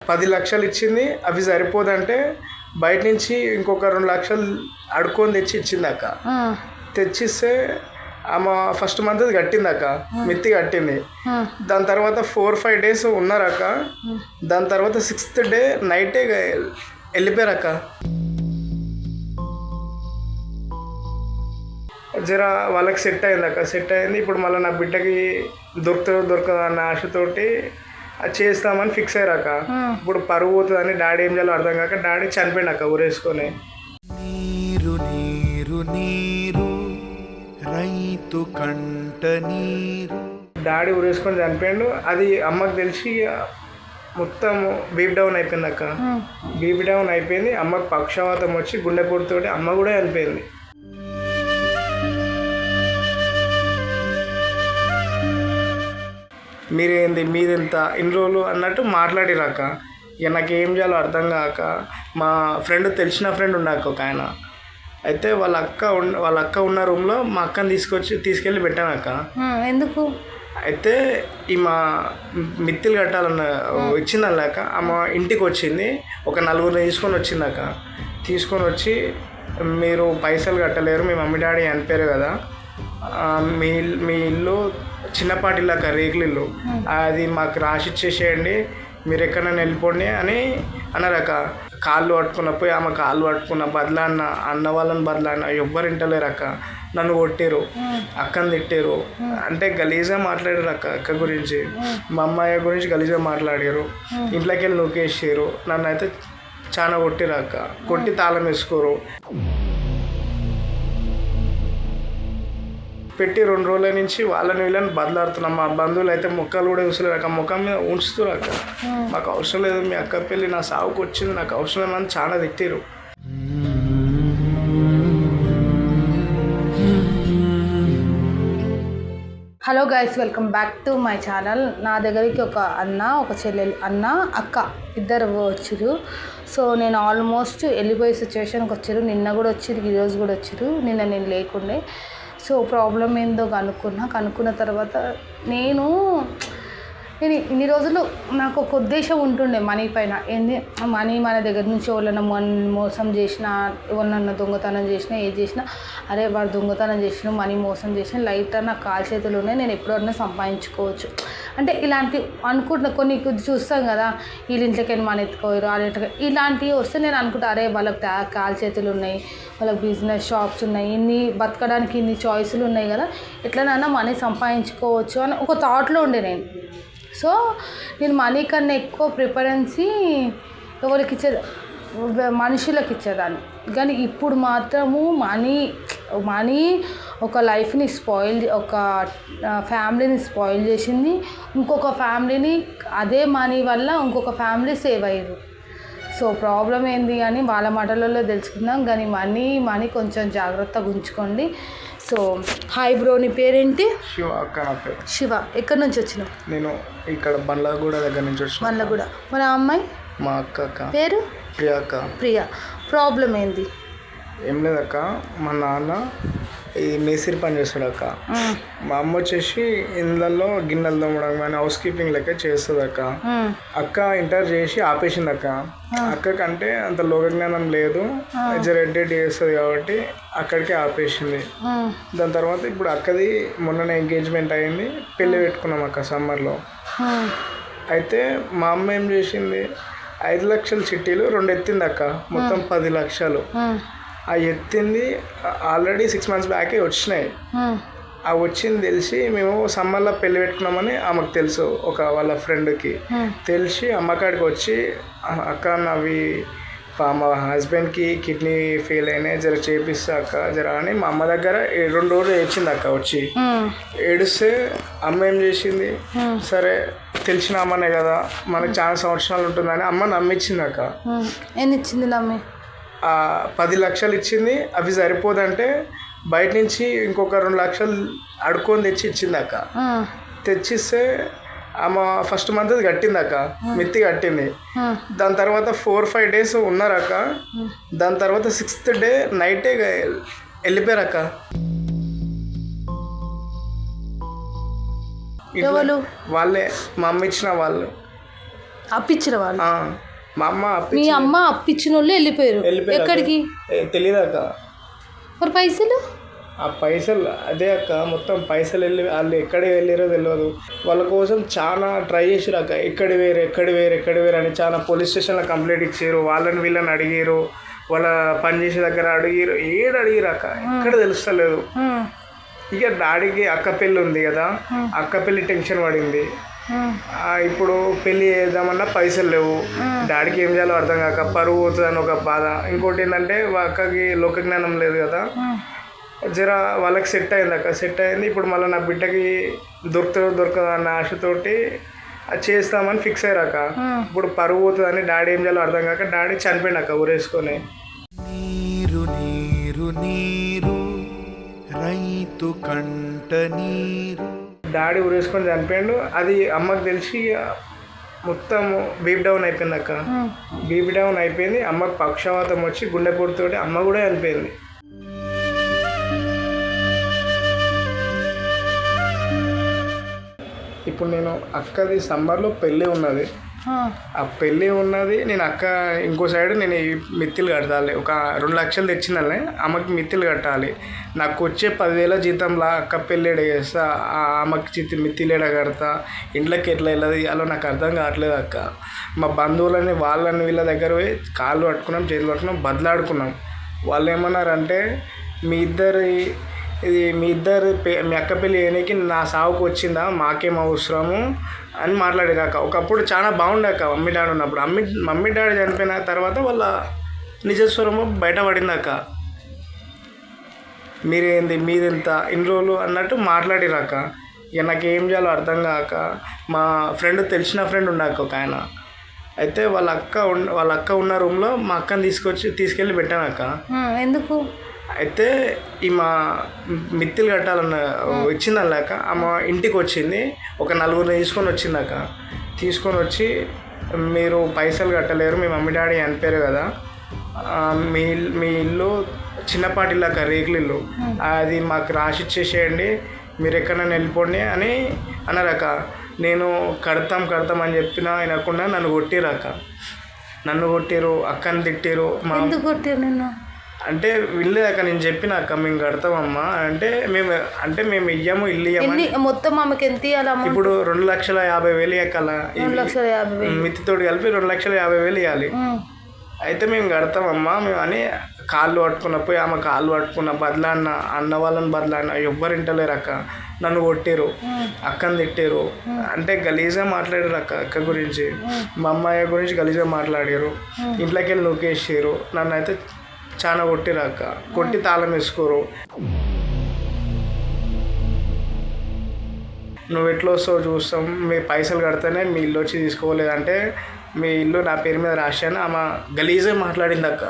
పది లక్షలు ఇచ్చింది అవి సరిపోదంటే బయట నుంచి ఇంకొక రెండు లక్షలు అడుక్కొని తెచ్చి ఇచ్చింది అక్క ఆ, తెచ్చిస్తే ఆమె ఫస్ట్ మంత్ కట్టింది అక్క మిత్తి కట్టింది. దాని తర్వాత ఫోర్ ఫైవ్ డేస్ ఉన్నారక్క. దాని తర్వాత సిక్స్త్ డే నైటే వెళ్ళిపోయారు అక్క జర వాళ్ళకి సెట్ అయింది అక్క సెట్ అయింది ఇప్పుడు మళ్ళీ నా బిడ్డకి దొరుకుతుందో దొరకదో అన్న ఆశతోటి అది చేస్తామని ఫిక్స్ అయ్యారు అక్క ఇప్పుడు పరువు పోతుందని డాడీ ఏం చేయాలో అర్థం కాక డాడీ చనిపోయింది అక్క ఊరేసుకొని. నీరు నీరు నీరు రైతు కంట నీరు. డాడీ ఊరేసుకొని చనిపోయిండు. అది అమ్మకి తెలిసి మొత్తం బీప్ డౌన్ అయిపోయింది అక్క. బీపీ డౌన్ అయిపోయింది. అమ్మకి పక్షవాతం వచ్చి గుండెపోటుతోటి అమ్మ కూడా చనిపోయింది. మీరేంది మీదెంత? ఇన్ని రోజులు అన్నట్టు మాట్లాడిరాక ఇక నాకు ఏం చేయాలో అర్థం కాక మా ఫ్రెండ్ తెలిసిన ఫ్రెండ్ ఉన్నాక ఒక ఆయన. అయితే వాళ్ళ అక్క ఉన్న వాళ్ళ అక్క ఉన్న రూమ్లో మా అక్కని తీసుకొచ్చి తీసుకెళ్ళి పెట్టాను అక్క. ఎందుకు? అయితే ఈ మా మిత్తిలు కట్టాలన్న ఇచ్చిందన్నాక ఆమె ఇంటికి వచ్చింది ఒక నలుగురిని తీసుకొని వచ్చిందాక తీసుకొని వచ్చి మీరు పైసలు కట్టలేరు మీ మమ్మీ డాడీ చనిపోయారు కదా మీ మీ ఇల్లు చిన్నపాటి ఇల్లు అక్క రేకుల ఇల్లు. అది మాకు రాసి ఇచ్చేసేయండి మీరు ఎక్కడైనా వెళ్ళిపోండి అని అన్నారక్క కాళ్ళు పట్టుకున్న పోయి ఆమె కాళ్ళు పట్టుకున్న బదలాన్న అన్న వాళ్ళని బదలాన్న ఎవ్వరు ఇంటలేరు అక్క. నన్ను కొట్టారు అక్కని తిట్టారు అంటే గలీజ్గా మాట్లాడారు అక్క అక్క గురించి. మా అమ్మాయి గురించి గలీజ్గా మాట్లాడారు. ఇంట్లోకి వెళ్ళి నూకేసారు నన్ను అయితే చాలా కొట్టిరు అక్క. కొట్టి తాళం వేసుకోరు. పెట్టి రెండు రోజుల నుంచి వాళ్ళని వీళ్ళని బదలాడుతున్నాం మా బంధువులు అయితే మొక్కలు కూడా చూసలేరు అక్క. ముఖం మీద ఉంచుతారు అక్క. మాకు అవసరం లేదు. మీ అక్క పెళ్ళి నా సాగుకు వచ్చింది. నాకు అవసరం లేదని చాలా తిట్టారు hello guys welcome back to my channel. నా దగ్గరికి ఒక అన్న ఒక చెల్లెలు అన్న అక్క ఇద్దరు వచ్చిరు సో నేను ఆల్మోస్ట్ వెళ్ళిపోయే సిచ్యువేషన్కి వచ్చారు నిన్న కూడా వచ్చిరు ఈరోజు కూడా వచ్చిరు నిన్న నేను లేకుండే. సో ప్రాబ్లం ఏందో కనుక్కున్నా కనుక్కున్న తర్వాత నేను నేను ఇన్ని రోజులు నాకు ఒక ఉద్దేశం ఉంటుండే మనీ పైన. ఏంది? మనీ మన దగ్గర నుంచి ఎవరైనా మన మోసం చేసినా ఎవరినన్నా దొంగతనం చేసినా ఏది చేసినా అరే వాడు దొంగతనం చేసిన మనీ మోసం చేసిన లైట్ నా కాల్ చేతులు ఉన్నాయి నేను ఎప్పుడన్నా సంపాదించుకోవచ్చు. అంటే ఇలాంటి అనుకుంటున్న కొన్ని కొద్ది చూస్తాం కదా వీళ్ళ ఇంట్లోకి వెళ్ళి మన ఎత్తుకోరు వాళ్ళ ఇలాంటివి వస్తే నేను అనుకుంటా అరే వాళ్ళకి కాల్ చేతులు ఉన్నాయి వాళ్ళకి బిజినెస్ షాప్స్ ఉన్నాయి ఇన్ని బతకడానికి ఇన్ని చాయిస్లు ఉన్నాయి కదా ఎట్లనైనా మనీ సంపాదించుకోవచ్చు అని ఒక థాట్లో ఉండే నేను. సో నేను మనీ కన్నా ఎక్కువ ప్రిఫరెన్సీ ఎవరికి ఇచ్చే మనుషులకు ఇచ్చేదాన్ని. కానీ ఇప్పుడు మాత్రము మనీ మనీ ఒక లైఫ్ని స్పాయిల్ ఒక ఫ్యామిలీని స్పాయిల్ చేసింది. ఇంకొక ఫ్యామిలీని అదే మనీ వల్ల ఇంకొక ఫ్యామిలీ సేవ్ అయ్యారు సో ప్రాబ్లం ఏంది అని వాళ్ళ మాటలలో తెలుసుకుందాం. కానీ మనీ మనీ కొంచెం జాగ్రత్తగా ఉంచుకోండి. సో హాయ్ బ్రో నీ పేరేంటి? శివ అక్క నా పేరు. శివ ఎక్కడి నుంచి వచ్చినావు? నేను ఇక్కడ బండ్లగూడ దగ్గర నుంచి వచ్చిన కూడా మన అమ్మాయి? మా అక్క అక్క పేరు? ప్రియా అక్క ప్రియ. ప్రాబ్లం ఏంది? ఏం లేదక్క మా నాన్న ఈ మేసిరి పని చేస్తాడు అక్క. మా అమ్మ వచ్చేసి ఇళ్ళల్లో గిన్నెలు తోమడం కానీ హౌస్ కీపింగ్ లెక్క చేస్తుంది అక్క. అక్క ఇంటర్ చేసి ఆపేసింది అక్క. అక్కకంటే అంత లోక జ్ఞానం లేదు జరెడ్డెడ్ చేస్తుంది కాబట్టి అక్కడికే ఆపేసింది. దాని తర్వాత ఇప్పుడు అక్కది మొన్ననే ఎంగేజ్మెంట్ అయింది. పెళ్ళి పెట్టుకున్నాం అక్క సమ్మర్లో. మ్మ్. అయితే మా అమ్మ ఏం చేసింది? ఐదు లక్షల చిట్టీలు రెండు ఎత్తింది అక్క. మొత్తం పది లక్షలు. ఆ ఎత్తింది ఆల్రెడీ సిక్స్ మంత్స్ బ్యాకే వచ్చినాయి. మ్మ్. ఆ వచ్చింది తెలిసి మేము సమ్మర్లో పెళ్ళి పెట్టుకున్నామని ఆమెకు తెలుసు ఒక వాళ్ళ ఫ్రెండ్కి. తెలిసి అమ్మకాడికి వచ్చి "ఆ, అక్క అవి మా హస్బెండ్కి కిడ్నీ ఫెయిల్ అయినాయి జర చేపిస్తా అక్క జర అని మా అమ్మ దగ్గర రెండు రోజులు ఏడ్చింది అక్క వచ్చి. మ్మ్. ఏడిస్తే అమ్మ ఏం చేసింది? సరే తెలిసిన అమ్మనే కదా మనకు చాలా సంవత్సరాలు ఉంటుందని అమ్మ నమ్మించింది అక్క. ఇచ్చింది నమ్మి? పది లక్షలు ఇచ్చింది. అవి సరిపోదంటే బయట నుంచి ఇంకొక రెండు లక్షలు అడుక్కొని తెచ్చి ఇచ్చింది అక్క. తెచ్చిస్తే ఆమె ఫస్ట్ మంత్ అది కట్టింది అక్క మిత్తి కట్టింది. దాని తర్వాత ఫోర్ ఫైవ్ డేస్ ఉన్నారక్క. దాని తర్వాత సిక్స్త్ డే నైటే వెళ్ళిపోయారు అక్క? వాళ్ళే మా అమ్మ ఇచ్చిన వాళ్ళు. అప్పిచ్చిన వాళ్ళు? మా అమ్మ అప్పి మీ అమ్మ అప్పిచ్చిన వాళ్ళు వెళ్ళిపోయారు ఎక్కడికి? తెలియదు అక్క? మరి పైసలు? ఆ పైసలు అదే అక్క మొత్తం పైసలు వెళ్ళి వాళ్ళు ఎక్కడ వెళ్ళారో తెలియదు వాళ్ళ కోసం చాలా ట్రై చేసారు అక్క. ఎక్కడి వేరు ఎక్కడి వేరు ఎక్కడి వేరు అని చాలా పోలీస్ స్టేషన్లో కంప్లైంట్ ఇచ్చారు వాళ్ళని వీళ్ళని అడిగారు వాళ్ళ పని చేసే దగ్గర అడిగారు ఏడు అడిగారు అక్క? ఎక్కడ తెలుస్తలేదు. ఇక డాడీకి అక్క పెళ్ళి ఉంది కదా. అక్క పెళ్ళి టెన్షన్ పడింది. ఇప్పుడు పెళ్ళి చేద్దామన్నా పైసలు లేవు. డాడీకి ఏం చేయాలో అర్థం కాక పరువు పోతుందని ఒక బాధ. ఇంకోటి ఏంటంటే వా అక్కకి లోక జ్ఞానం లేదు కదా. జర వాళ్ళకి సెట్ అయింది అక్క. సెట్ అయింది. ఇప్పుడు మళ్ళీ నా బిడ్డకి దొరుకుతుందో దొరకదో అన్న ఆశతోటి అది చేస్తామని ఫిక్స్ అయ్యారక్క ఇప్పుడు పరువు పోతుందని డాడీ ఏం చేయాలో అర్థం కాక డాడీ చనిపోయింది అక్క ఊరేసుకొని. నీరు నీరు నీరు రైతు కంట నీరు. డాడీ ఊరేసుకొని చనిపోయిండు. అది అమ్మకి తెలిసి మొత్తం బీప్ డౌన్ అయిపోయింది అక్క. బీపీ డౌన్ అయిపోయింది. అమ్మకి పక్షవాతం వచ్చి గుండెపోటుతోటి అమ్మ కూడా చనిపోయింది. ఇప్పుడు నేను అక్కది సమ్మర్లో పెళ్ళి ఉన్నది. ఆ, పెళ్ళి ఉన్నది నేను అక్క ఇంకో సైడ్ నేను మిత్తిలు కట్టాలి. ఒక రెండు లక్షలు తెచ్చిందని అమ్మకి మిత్తిలు కట్టాలి. నాకు వచ్చే పదివేల జీతంలా అక్క పెళ్ళేడ చేస్తా ఆ అమ్మకి చిత్తి మిత్తిలేడ కడతా ఇంట్లోకి ఎట్లా వెళ్ళదు అలా నాకు అర్థం కావట్లేదు అక్క. మా బంధువులని వాళ్ళని వీళ్ళ దగ్గర పోయి కాళ్ళు పట్టుకున్నాం చేతులు పట్టుకున్నాం బదలాడుకున్నాం. వాళ్ళు ఏమన్నారంటే మీ ఇద్దరి ఇది మీ ఇద్దరు పే మీ అక్క పెళ్ళి చేయడానికి నా సావుకు వచ్చిందా? మాకేం అవసరము? అని మాట్లాడారు ఒకప్పుడు చాలా బాగుండే అక్క మమ్మీ డాడీ ఉన్నప్పుడు. అమ్మి మమ్మీ డాడీ చనిపోయిన తర్వాత వాళ్ళ నిజస్వరము బయటపడిందాక మీరేంది మీదెంత ఇన్ని రోజులు అన్నట్టు మాట్లాడిరాక. అక్క ఇక నాకు ఏం చేయాలో అర్థం కాక మా ఫ్రెండ్ తెలిసిన ఫ్రెండ్ ఉన్నాక ఒక ఆయన. అయితే వాళ్ళ అక్క వాళ్ళ అక్క ఉన్న రూమ్లో మా అక్కని తీసుకొచ్చి తీసుకెళ్ళి పెట్టాను అక్క ఎందుకు? అయితే ఈ మా మిత్తిలు కట్టాలన్న వచ్చిందన్నాక ఆమె ఇంటికి వచ్చింది ఒక నలుగురిని తీసుకొని వచ్చిందాక తీసుకొని వచ్చి మీరు పైసలు కట్టలేరు మీ మమ్మీ డాడీ అనిపారు కదా. మీ మీ ఇల్లు చిన్నపాటి ఇల్లాక రేకుల ఇల్లు. అది మాకు రాసి ఇచ్చేసేయండి మీరు ఎక్కడైనా వెళ్ళిపోండి అని అన్నారక్క. నేను కడతాం కడతాం అని చెప్పినా వినకుండా నన్ను కొట్టిరాక నన్ను కొట్టిరు అక్కని తిట్టిరు మా కొట్టారు నిన్ను? అంటే వినలేదాక నేను చెప్పిన అక్క మేము కడతామమ్మా. అంటే మేము అంటే మేము ఇయ్యము ఇల్లు ఇయ్యము మొత్తం ఆమెకి ఎంత ఇవ్వాలి ఇప్పుడు రెండు లక్షల యాభై వేలు ఇవ్వకల రెండు లక్షల యాభై వేలు. మిత్తితోటి కలిపి రెండు లక్షల యాభై వేలు ఇవ్వాలి అయితే మేము కడతామమ్మా మేము అని కాళ్ళు పట్టుకున్న పోయి ఆమె కాళ్ళు పట్టుకున్న బదలాన్న అన్న వాళ్ళని బదలాన్న ఎవ్వరు ఇంటలేరు అక్క. నన్ను కొట్టారు అక్కని తిట్టారు అంటే గలీజ్గా మాట్లాడారు అక్క అక్క గురించి. మా. అమ్మాయి గురించి గలీజ్గా మాట్లాడారు. ఇంట్లోకి వెళ్ళి నూకేసారు నన్ను అయితే చాలా కొట్టిరు అక్క కొట్టి తాళం వేసుకోరు. నువ్వు ఎట్లా వస్తావు చూస్తాం. మీ పైసలు కడితేనే మీ ఇల్లు వచ్చి తీసుకోలేదంటే మీ ఇల్లు నా పేరు మీద రాశాను ఆమె గలీజే మాట్లాడింది అక్క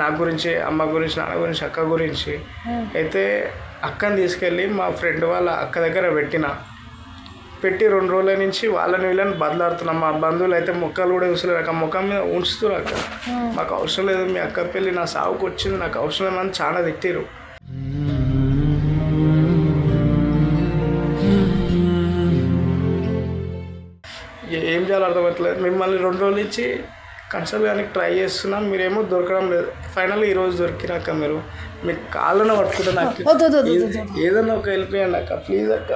నా గురించి అమ్మ గురించి నాన్న గురించి అక్క గురించి. అయితే అక్కని తీసుకెళ్ళి మా ఫ్రెండ్ వాళ్ళ అక్క దగ్గర పెట్టిన. పెట్టి రెండు రోజుల నుంచి వాళ్ళని వీళ్ళని బదలాడుతున్నాం మా బంధువులు అయితే మొక్కలు కూడా చూసలేరు అక్క. ముఖం మీద ఉంచుతున్నారు అక్క. మాకు అవసరం లేదు. మీ అక్క పెళ్ళి నా సావుకు వచ్చింది. నాకు అవసరం లేదని చాలా తిట్టిరు ఏ- చేయాలో అర్థమవుతలేదు మిమ్మల్ని రెండు రోజుల నుంచి కన్సల్ట్ కానీ ట్రై చేస్తున్నాం. మీరేమో దొరకడం లేదు. ఫైనల్ ఈ రోజు దొరికినాక మీరు. మీ కాళ్ళను పట్టుకుంటే నాకు వద్దు వద్దు వద్దు, ఏ- వద్దు ఏదన్నా ఒక హెల్ప్ చేయండి అక్క. ప్లీజ్ అక్క.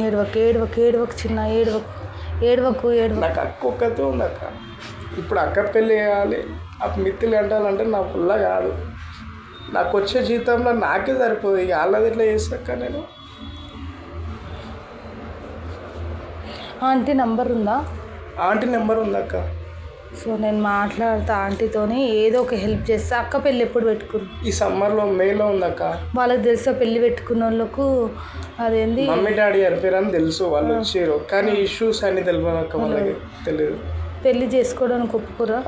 ఏడవకు ఏడవకు ఏడవకు చిన్న ఏడవకు ఏడవకు ఏడవకు. నాకు అక్క ఒక్కతే ఉంది అక్క. ఇప్పుడు అక్క పెళ్ళి చేయాలి ఆ మిత్తులు అంటాలంటే నా పుల్ల కాదు. నాకు వచ్చే జీతంలో నాకే సరిపోదు ఇక వాళ్ళది ఎట్లా చేస్తాక నేను? ఆంటీ నంబర్ ఉందా? ఆంటీ నెంబర్ ఉంది అక్క? సో నేను మాట్లాడతా ఆంటీతోని ఏదో ఒక హెల్ప్ చేస్తా. అక్క పెళ్ళి ఎప్పుడు పెట్టుకురు? ఈ సమ్మర్లో మేలో ఉంది అక్క వాళ్ళకి తెలుసా పెళ్ళి పెట్టుకున్న వాళ్ళకు అదేంది? మమ్మీ డాడీ చనిపోయారని తెలుసు వాళ్ళు వచ్చారు. కానీ ఇష్యూస్ అన్ని తెలియదు అక్క వాళ్ళకి. తెలియదు పెళ్ళి చేసుకోవడానికి ఒప్పుకురా?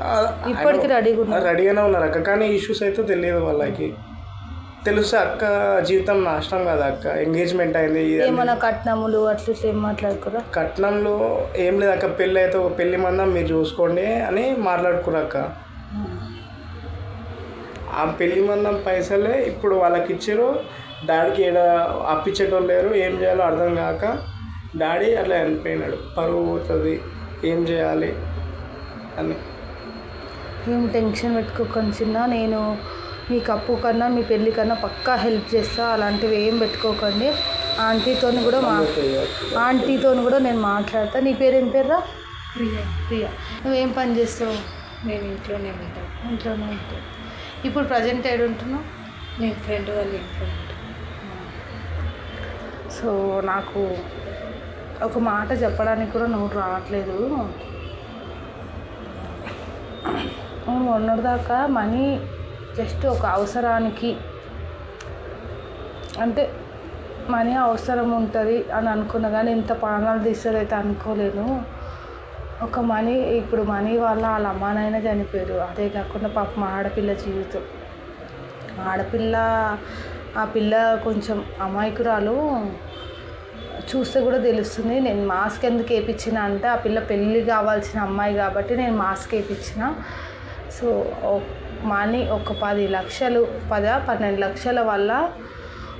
ఇప్పటికి రెడీగా ఉన్నా రెడీగానే ఉన్నారు అక్క. కానీ ఇష్యూస్ అయితే తెలియదు వాళ్ళకి. తెలుసు అక్క? జీవితం నాశనం కదా అక్క? ఎంగేజ్మెంట్ అయింది ఏమైనా కట్నములు అట్లా ఏం మాట్లాడుకురా కట్నంలో ఏం లేదు అక్క పెళ్ళి అయితే ఒక పెళ్ళి మందం మీరు చూసుకోండి అని మాట్లాడుకున్నారు అక్క. ఆ పెళ్ళి మందం పైసలే ఇప్పుడు వాళ్ళకి ఇచ్చారు. డాడీకి ఏడ అప్పించేటోళ్ళు లేరు ఏం చేయాలో అర్థం కాక డాడీ అట్లా చనిపోయినాడు. పరువు పోతుంది ఏం చేయాలి అని. ఏం టెన్షన్ పెట్టుకోకండి చిన్న నేను మీకు అప్పు కన్నా మీ పెళ్ళి కన్నా పక్కా హెల్ప్ చేస్తా. అలాంటివి ఏం పెట్టుకోకండి. ఆంటీతో కూడా మా ఆంటీతో కూడా నేను మాట్లాడతా. నీ పేరు ఏం పేరురా? ప్రియ ప్రియా. నువ్వేం పని చేస్తావు? నేను ఇంట్లోనే ఉంటాను. ఇంట్లోనే ఉంటావు. ఇప్పుడు ప్రజెంట్ ఏడు ఉంటున్నావు? నేను ఫ్రెండ్ వాళ్ళ ఇంట్లో ఉంటాను. సో నాకు ఒక మాట చెప్పడానికి కూడా నువ్వు రావట్లేదు. నేను మొన్నటిదాకా మనీ జస్ట్ ఒక అవసరానికి అంటే మనీ అవసరం ఉంటుంది అని అనుకున్నా కానీ ఇంత ప్రాణాలు తీస్తుంది అనుకోలేను. ఒక మనీ ఇప్పుడు మనీ వల్ల వాళ్ళ అమ్మానైనా చనిపోయారు. అదే కాకుండా పాప మా ఆడపిల్ల జీవితం. ఆడపిల్ల ఆ పిల్ల కొంచెం అమాయకురాలు. చూస్తే కూడా తెలుస్తుంది నేను మాస్క్ ఎందుకు వేయించిన అంటే ఆ పిల్ల పెళ్ళి కావాల్సిన అమ్మాయి కాబట్టి నేను మాస్క్ వేయించిన. సో మనీ ఒక పది లక్షలు పద పన్నెండు లక్షల వల్ల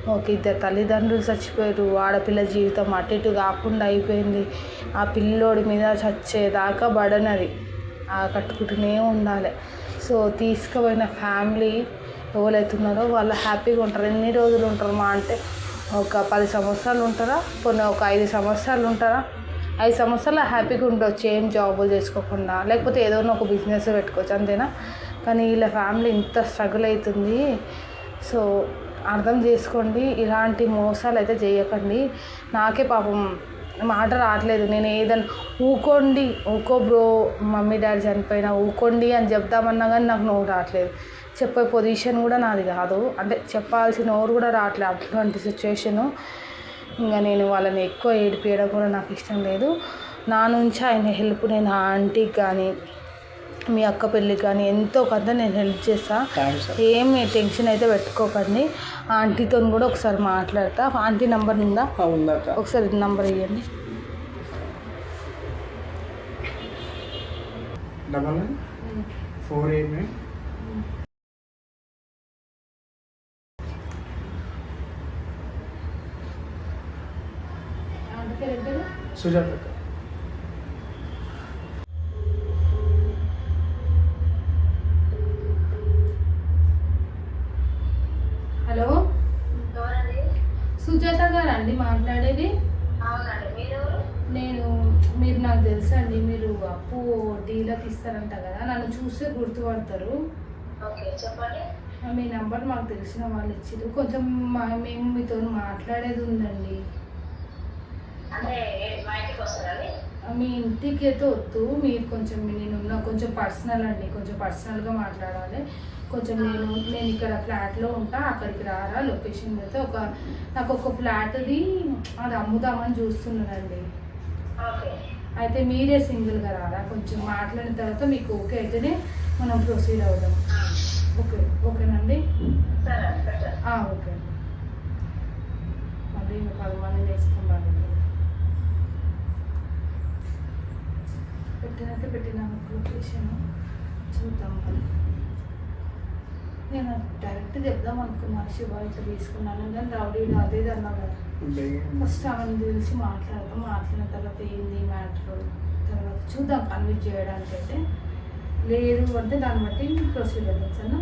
ఒక ఇద్దరు తల్లిదండ్రులు చచ్చిపోయారు. ఆడపిల్ల జీవితం అటు ఇటు కాకుండా అయిపోయింది. ఆ పిల్లోడి మీద చచ్చేదాకా బడనది ఆ కట్టుకుంటూనే ఉండాలి. సో తీసుకుపోయిన ఫ్యామిలీ ఎవరైతున్నారో వాళ్ళు హ్యాపీగా ఉంటారు. ఎన్ని రోజులు ఉంటారు మా అంటే? ఒక పది సంవత్సరాలు ఉంటారా? కొన్ని ఒక ఐదు సంవత్సరాలు ఉంటారా? ఐదు సంవత్సరాలు హ్యాపీగా ఉండొచ్చు. ఏం జాబులు చేసుకోకుండా. లేకపోతే ఏదో ఒక బిజినెస్ పెట్టుకోవచ్చు. అంతేనా? కానీ వీళ్ళ ఫ్యామిలీ ఇంత స్ట్రగుల్ అవుతుంది. సో అర్థం చేసుకోండి ఇలాంటి మోసాలు అయితే చేయకండి. నాకే పాపం మాట రావట్లేదు. నేను ఏదైనా ఊకోండి ఊకో బ్రో మమ్మీ డాడీ చనిపోయినా ఊకోండి అని చెప్దామన్నా కానీ నాకు నోరు రావట్లేదు. చెప్పే పొజిషన్ కూడా నాది కాదు. అంటే చెప్పాల్సిన నోరు కూడా రావట్లేదు అట్లాంటి సిచ్యువేషను. ఇంకా నేను వాళ్ళని ఎక్కువ ఏడిపించడం కూడా నాకు ఇష్టం లేదు. నా నుంచి ఆయన హెల్ప్ నేను ఆంటీకి కానీ మీ అక్క పెళ్ళికి కానీ ఎంతో కొంత నేను హెల్ప్ చేస్తా. ఏమి టెన్షన్ అయితే పెట్టుకోకండి. ఆంటీతో కూడా ఒకసారి మాట్లాడతా. ఆంటీ నంబర్ ఉందా? ఒకసారి నంబర్ ఇవ్వండి double four eight nine. Sujatha అండి మాట్లాడేది? నేను మీరు నాకు తెలుసా అండి మీరు అప్పు డీలర్కి ఇస్తారంట కదా నన్ను చూస్తే గుర్తుపడతారు. మీ నెంబర్ మాకు తెలిసిన వాళ్ళు ఇచ్చారు కొంచెం మా మేము మీతో మాట్లాడేది ఉందండి. అంటే మా ఇంటికి వస్తారండి మీ ఇంటికి అయితే వద్దు. మీరు కొంచెం నేనున్న కొంచెం పర్సనల్ అండి. కొంచెం పర్సనల్గా మాట్లాడాలి. కొంచెం నేను నేను ఇక్కడ ఫ్లాట్లో ఉంటా. అక్కడికి రారా? లొకేషన్ పెడితే ఒక నాకు ఒక ఫ్లాట్ది అది అమ్ముదామని చూస్తున్నానండి. అయితే మీరే సింగిల్గా రారా? కొంచెం మాట్లాడిన తర్వాత మీకు ఓకే అయితేనే మనం ప్రొసీడ్ అవుదాం. ఓకే. ఓకేనండి? ఓకే అండి. మళ్ళీ ఇంకా పది మంది వేసుకుంటాను పెట్టినైతే పెట్టినాను లొకేషన్ చూద్దాం మరి. నేను డైరెక్ట్ చెప్దాం అనుకున్నా శివ ఇట్లా తీసుకున్నాను. కానీ రౌడీ అదే అన్నా కదా. ఫస్ట్ ఆమెను తెలిసి మాట్లాడతాం మాట్లాడిన తర్వాత ఏంది మ్యాటర్? తర్వాత చూద్దాం కన్విన్స్ చేయడానికి అయితే. లేదు అంటే దాన్ని బట్టి ప్రొసీడ్ అవుతాం సరేనా?